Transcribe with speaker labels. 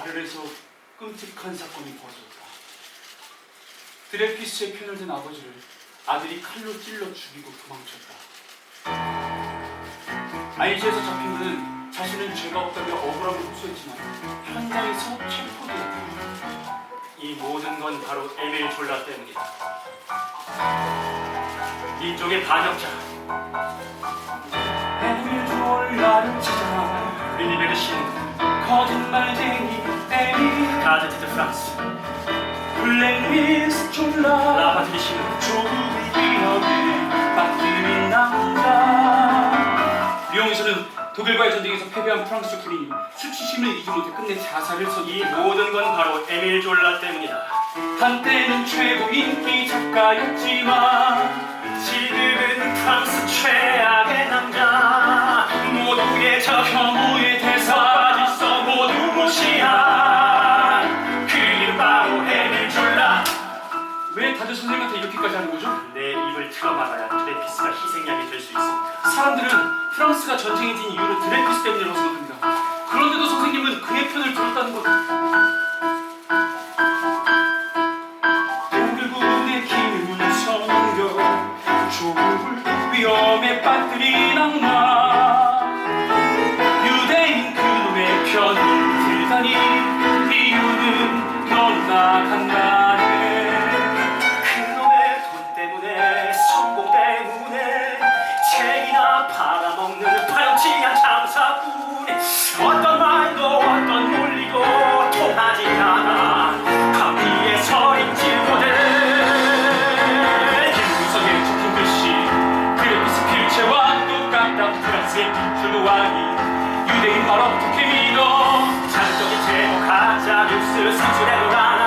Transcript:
Speaker 1: 바렐에서 끔찍한 사건이 벌어졌다. 드레피스의 편을 든 아버지를 아들이 칼로 찔러 죽이고 도망쳤다. 아이지에서 잡힌 그는 자신은 죄가 없다며 억울함을 호소했지만 현장에서 체포되었다.
Speaker 2: 이 모든 건 바로 에밀 졸라 때문이다. 이쪽의 반역자
Speaker 1: 에밀 졸라를 찾아
Speaker 2: 릴리베르 씨는
Speaker 1: 거짓말쟁이
Speaker 2: 가드티드 프랑스
Speaker 1: 블랙리스트 졸라
Speaker 2: 라파트리 씨는
Speaker 1: 조국의 기억을 빠뜨린 남자. 리옹에서는 독일과의 전쟁에서 패배한 프랑스 군인이 수치심을 이기지 못해 끝내 자살을
Speaker 2: 이
Speaker 1: 선언했다
Speaker 2: 모든 건 바로 에밀 졸라 때문이다.
Speaker 1: 한때는 최고 인기 작가였지만
Speaker 2: 지금은
Speaker 1: 왜 다들 선생님한테 이렇게까지 하는 거죠?
Speaker 2: 내 입을 틀어막아야 드레피스가 희생양이 될 수 있습니다.
Speaker 1: 사람들은 프랑스가 전쟁에 진 이유를 드레피스 때문이라고 생각합니다. 그런데도 선생님은 그의 편을 들었다는 것. Pit줄로왕이 유대인 말 어떻게 믿어
Speaker 2: 자극적인 제목 가짜 뉴스 상술에도 안